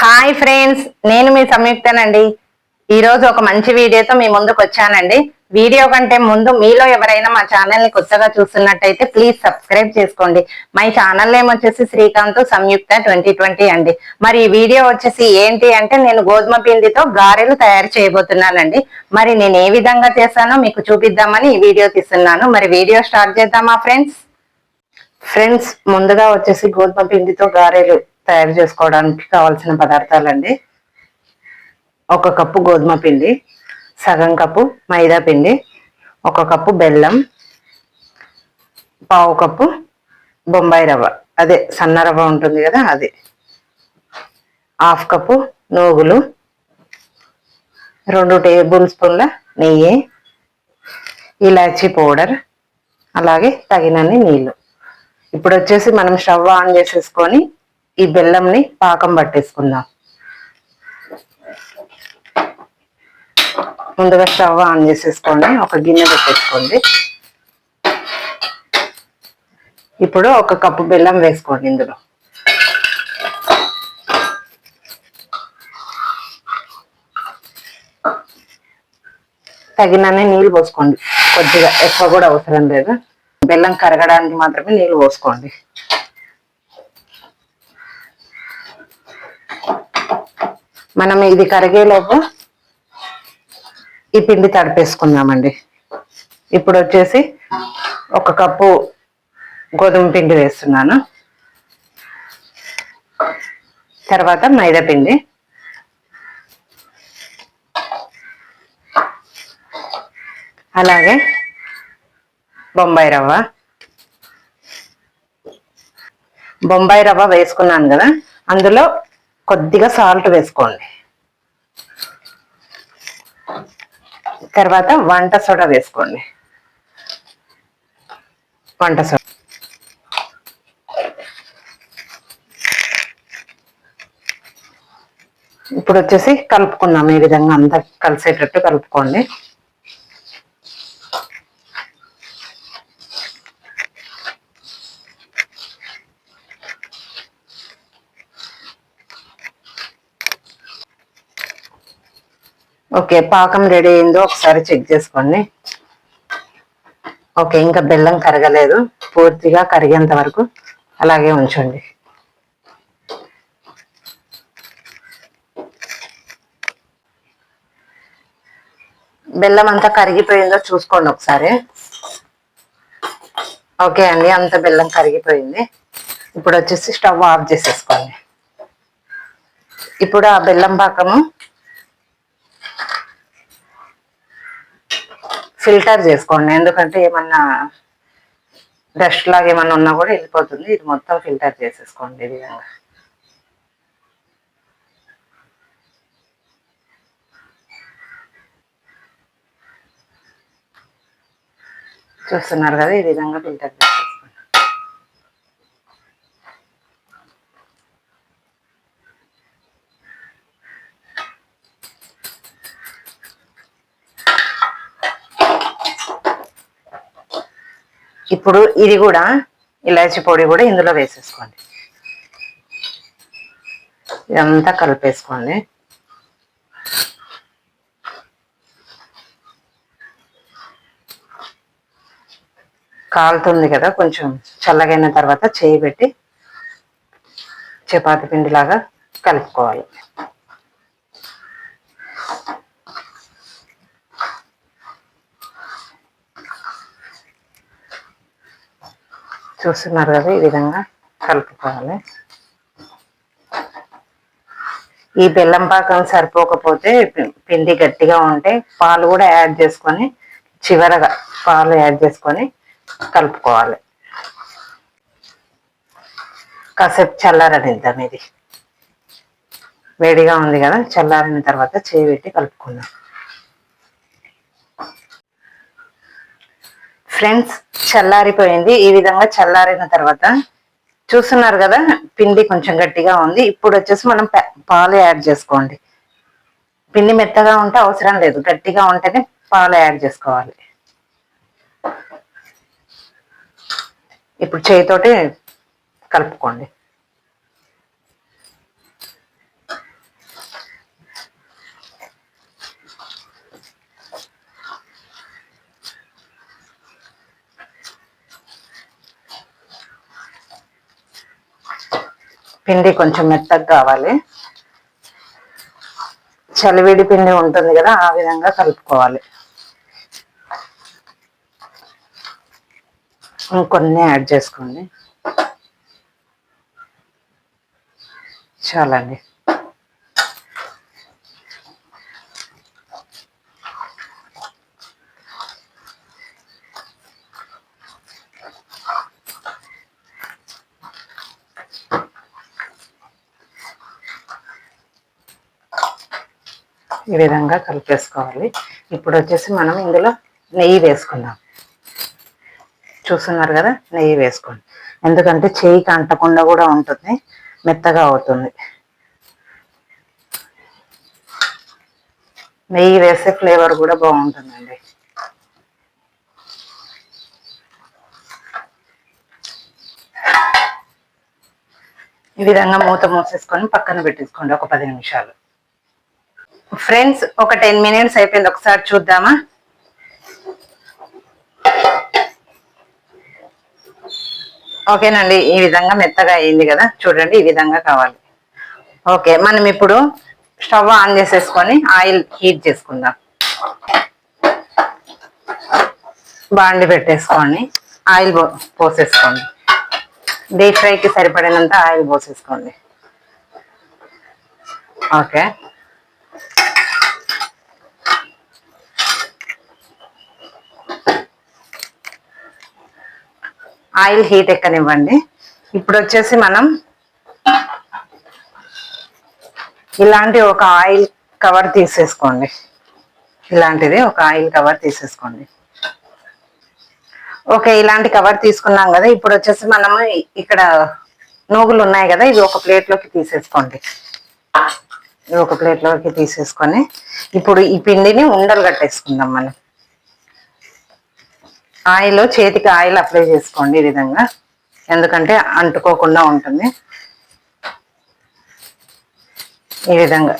Hi friends నేను మీ సంయుక్తనండి. ఈరోజు ఒక మంచి వీడియోతో మీ ముందుకు వచ్చానండి. వీడియో కంటే ముందు మీలో ఎవరైనా మా ఛానల్ని కొత్తగా చూస్తున్నట్టయితే ప్లీజ్ సబ్స్క్రైబ్ చేసుకోండి. మై ఛానల్ నేమ్ వచ్చేసి శ్రీకాంత్ సంయుక్త ట్వంటీ ట్వంటీ అండి. మరి ఈ వీడియో వచ్చేసి ఏంటి అంటే నేను గోధుమ పిండితో గారెలు తయారు చేయబోతున్నానండి. మరి నేను ఏ విధంగా చేశానో మీకు చూపిద్దామని ఈ వీడియో తీస్తున్నాను. మరి వీడియో స్టార్ట్ చేద్దామా ఫ్రెండ్స్? ఫ్రెండ్స్ ముందుగా వచ్చేసి గోధుమ పిండితో గారెలు తయారు చేసుకోవడానికి కావాల్సిన పదార్థాలండి. ఒక కప్పు గోధుమ పిండి సగం కప్పు మైదా పిండి ఒక కప్పు బెల్లం పావు కప్పు బొంబాయి రవ్వ. అదే సన్న రవ్వ ఉంటుంది కదా అది. హాఫ్ కప్పు నూగులు రెండు టేబుల్ స్పూన్ల నెయ్యి ఇలాచీ పౌడర్ అలాగే తగినన్ని నీళ్ళు. ఇప్పుడు వచ్చేసి మనం స్టవ్ ఆన్ చేసేసుకొని ఈ బెల్లంని పాకం పట్టేసుకుందాం. ముందుగా స్టవ్ ఆన్ చేసేసుకోండి ఒక గిన్నె పెట్టేసుకోండి. ఇప్పుడు ఒక కప్పు బెల్లం వేసుకోండి ఇందులో. తగినన్ని నీళ్ళు పోసుకోండి. కొద్దిగా ఎక్కువ కూడా అవసరం లేదు. బెల్లం కరగడానికి మాత్రమే నీళ్ళు పోసుకోండి. మనం ఇది కరిగేలోపు ఈ పిండి తడిపేసుకుందామండి. ఇప్పుడు వచ్చేసి ఒక కప్పు గోధుమ పిండి వేస్తున్నాను. తర్వాత మైదా పిండి. అలాగే బొంబాయి రవ్వ. బొంబాయి రవ్వ వేసుకున్నాను కదా అందులో కొద్దిగా సాల్ట్ వేసుకోండి. తర్వాత వంట సోడా వేసుకోండి. వంట సోడా. ఇప్పుడు వచ్చేసి కలుపుకుందాం ఈ విధంగా అంతా కలిసేటట్టు కలుపుకోండి. ఓకే పాకం రెడీ అయిందో ఒకసారి చెక్ చేసుకోండి. ఓకే ఇంకా బెల్లం కరగలేదు. పూర్తిగా కరిగేంత వరకు అలాగే ఉంచండి. బెల్లం అంతా కరిగిపోయిందో చూసుకోండి ఒకసారి. ఓకే అండి అంత బెల్లం కరిగిపోయింది. ఇప్పుడు వచ్చేసి స్టవ్ ఆఫ్ చేసేసుకోండి. ఇప్పుడు ఆ బెల్లం పాకము ఫిల్టర్ చేసుకోండి. ఎందుకంటే ఏమన్నా డస్ట్ లాగా ఏమన్నా ఉన్నా కూడా వెళ్ళిపోతుంది. ఇది మొత్తం ఫిల్టర్ చేసేసుకోండి ఈ విధంగా. చూస్తున్నారు కదా ఈ విధంగా ఫిల్టర్ చేసేసుకోండి. ఇప్పుడు ఇది కూడా ఇలాచి పొడి కూడా ఇందులో వేసేసుకోండి. ఇదంతా కలిపేసుకోండి. కాలుతుంది కదా కొంచెం చల్లగైన తర్వాత చేయి పెట్టి చపాతి పిండిలాగా కలుపుకోవాలి. చూస్తున్నారు కదా ఈ విధంగా కలుపుకోవాలి. ఈ బెల్లం పాకం సరిపోకపోతే పిండి గట్టిగా ఉంటే పాలు కూడా యాడ్ చేసుకొని చివరగా పాలు యాడ్ చేసుకొని కలుపుకోవాలి. కాసేపు చల్లారనిద్దాం ఇది వేడిగా ఉంది కదా చల్లారిన తర్వాత చేయి పెట్టి కలుపుకుందాం. ఫ్రెండ్స్ చల్లారిపోయింది. ఈ విధంగా చల్లారిన తర్వాత చూస్తున్నారు కదా పిండి కొంచెం గట్టిగా ఉంది. ఇప్పుడు వచ్చేసి మనం పాలు యాడ్ చేసుకోండి. పిండి మెత్తగా ఉంటే అవసరం లేదు. గట్టిగా ఉంటేనే పాలు యాడ్ చేసుకోవాలి. ఇప్పుడు చేయితోటి కలుపుకోండి. పిండి కొంచెం మెత్తగా కావాలి. చలివిడి పిండి ఉంటుంది కదా ఆ విధంగా కలుపుకోవాలి. ఇంకొన్ని యాడ్ చేసుకోండి. చాలండి. ఈ విధంగా కలిపేసుకోవాలి. ఇప్పుడు వచ్చేసి మనం ఇందులో నెయ్యి వేసుకుందాం. చూస్తున్నారు కదా? నెయ్యి వేసుకోండి. ఎందుకంటే చేయికి అంటకుండా కూడా ఉంటుంది. మెత్తగా అవుతుంది. నెయ్యి వేసే ఫ్లేవర్ కూడా బాగుంటుందండి. ఈ విధంగా మూత మూసేసుకొని పక్కన పెట్టేసుకోండి. ఒక పది నిమిషాలు. ఫ్రెండ్స్ ఒక టెన్ మినిట్స్ అయిపోయింది. ఒకసారి చూద్దామా? ఓకేనండి ఈ విధంగా మెత్తగా అయింది కదా? చూడండి ఈ విధంగా కావాలి. ఓకే మనం ఇప్పుడు స్టవ్ ఆన్ చేసేసుకొని ఆయిల్ హీట్ చేసుకుందాం. బాండి పెట్టేసుకోండి ఆయిల్ పోసేసుకోండి. డీప్ ఫ్రైకి సరిపడినంత ఆయిల్ పోసేసుకోండి. ఓకే. ఆయిల్ హీట్ ఎక్కనివ్వండి. ఇప్పుడు వచ్చేసి మనం ఇలాంటి ఒక ఆయిల్ కవర్ తీసేసుకోండి. ఇలాంటిది ఒక ఆయిల్ కవర్ తీసేసుకోండి. ఓకే ఇలాంటి కవర్ తీసుకున్నాం కదా. ఇప్పుడు వచ్చేసి మనము ఇక్కడ నూగులు ఉన్నాయి కదా ఇది ఒక ప్లేట్లోకి తీసేసుకోండి. ఇది ఒక ప్లేట్లోకి తీసేసుకొని ఇప్పుడు ఈ పిండిని ఉండలు కట్టేసుకుందాం మనం. ఆయిల్ చేతికి ఆయిల్ అప్లై చేసుకోండి ఈ విధంగా. ఎందుకంటే అంటుకోకుండా ఉంటుంది. ఈ విధంగా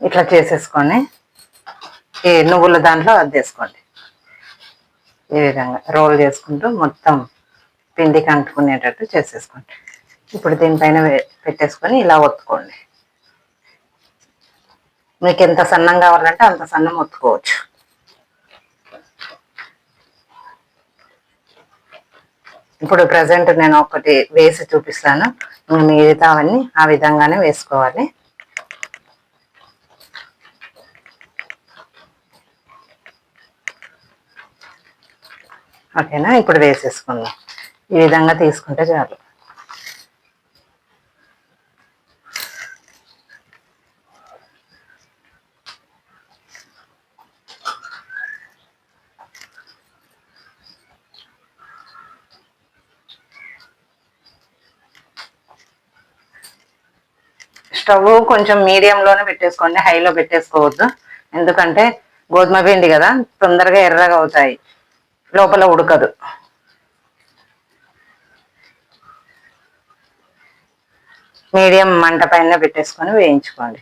ఇట్లా చేసేసుకొని ఈ నువ్వుల దాంట్లో అద్దేసుకోండి ఈ విధంగా రోల్ చేసుకుంటూ మొత్తం పిండికి అంటుకునేటట్టు చేసేసుకోండి. ఇప్పుడు దీనిపైన పెట్టేసుకొని ఇలా ఒత్తుకోండి. మీకు ఎంత సన్నం కావాలంటే అంత సన్నం ఒత్తుకోవచ్చు. ఇప్పుడు ప్రజెంట్ నేను ఒకటి వేసి చూపిస్తాను. మిగతావన్నీ ఆ విధంగానే వేసుకోవాలి. ఓకేనా? ఇప్పుడు వేసేసుకుందాం. ఈ విధంగా తీసుకుంటే చాలు. స్టవ్ కొంచెం మీడియంలోనే పెట్టేసుకోండి హైలో పెట్టేసుకోవద్దు. ఎందుకంటే గోధుమ పిండి కదా తొందరగా ఎర్రగా అవుతాయి. లోపల ఉడకదు. మీడియం మంట పైన పెట్టేసుకొని వేయించుకోండి.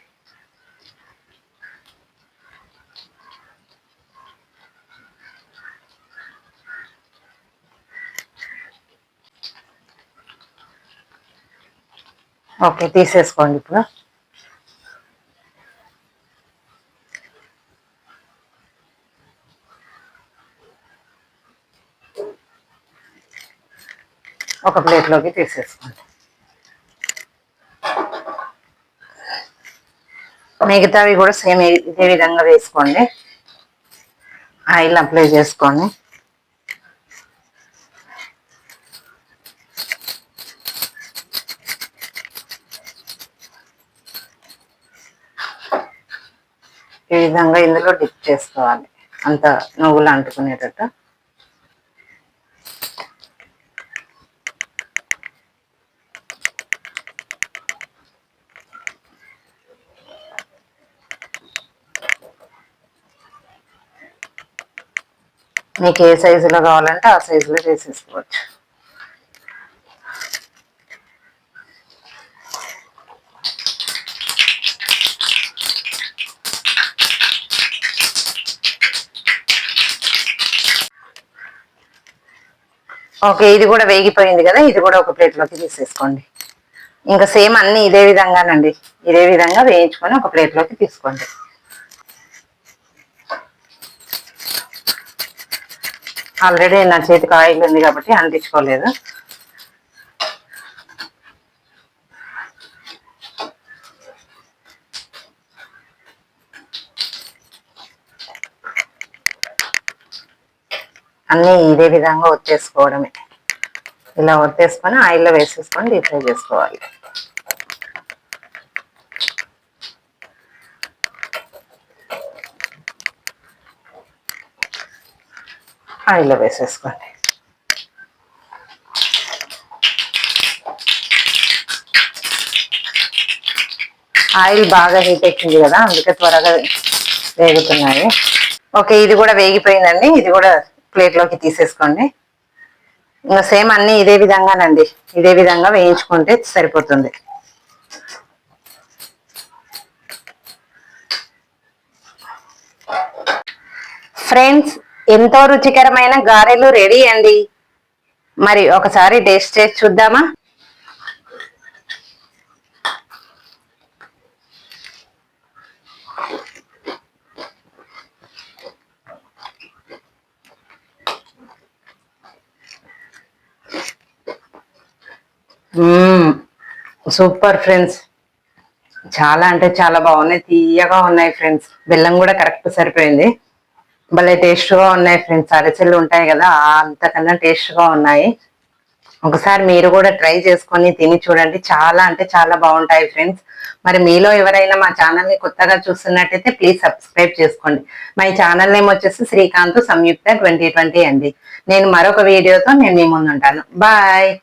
ఓకే తీసేసుకోండి ఇప్పుడు. ఒక ప్లేట్లోకి తీసేసుకోండి. మిగతావి కూడా సేమ్ ఇదే విధంగా వేసుకోండి. ఆయిల్ అప్లై చేసుకోండి. ఈ విధంగా ఇందులో డిప్ చేసుకోవాలి. అంత నువ్వులు అంటుకునేటట్టు. మీకు ఏ సైజులో కావాలంటే ఆ సైజులో చేసేసుకోవచ్చు. ఓకే ఇది కూడా వేగిపోయింది కదా ఇది కూడా ఒక ప్లేట్లోకి తీసేసుకోండి. ఇంకా సేమ్ అన్ని ఇదే విధంగానండి. ఇదే విధంగా వేయించుకొని ఒక ప్లేట్లోకి తీసుకోండి. ఆల్రెడీ నా చేతికి ఆయిల్ ఉంది కాబట్టి అంటించుకోలేదు. అన్నీ ఇదే విధంగా వచ్చేసుకోవడమే. ఇలా ఒత్తేసుకొని ఆయిల్లో వేసేసుకొని డీప్ ఫ్రై చేసుకోవాలి. ఆయిల్లో వేసేసుకోండి. ఆయిల్ బాగా హీట్ ఎక్కింది కదా అందుకే త్వరగా వేగుతున్నాయి. ఓకే ఇది కూడా వేగిపోయిందండి. ఇది కూడా ప్లేట్లోకి తీసేసుకోండి. ఇంకా సేమ్ అన్ని ఇదే విధంగానండి. ఇదే విధంగా వేయించుకుంటే సరిపోతుంది. ఫ్రెండ్స్ ఎంతో రుచికరమైన గారెలు రెడీ అండి. మరి ఒకసారి టేస్ట్ చేసి చూద్దామా? Super friends. చాలా అంటే చాలా బాగున్నాయి. తీయగా ఉన్నాయి ఫ్రెండ్స్. బెల్లం కూడా కరెక్ట్ సరిపోయింది. భలే టేస్ట్గా ఉన్నాయి ఫ్రెండ్స్. అరిసెలు ఉంటాయి కదా అంతకన్నా టేస్ట్గా ఉన్నాయి. ఒకసారి మీరు కూడా ట్రై చేసుకొని తిని చూడండి. చాలా అంటే చాలా బాగుంటాయి ఫ్రెండ్స్. మరి మీలో ఎవరైనా మా ఛానల్ని కొత్తగా చూస్తున్నట్టయితే ప్లీజ్ సబ్స్క్రైబ్ చేసుకోండి. మా ఛానల్ నేమ్ వచ్చేసి శ్రీకాంత్ సంయుక్త ట్వంటీ ట్వంటీ అండి. నేను మరొక వీడియోతో నేను మీ ముందు ఉంటాను బాయ్.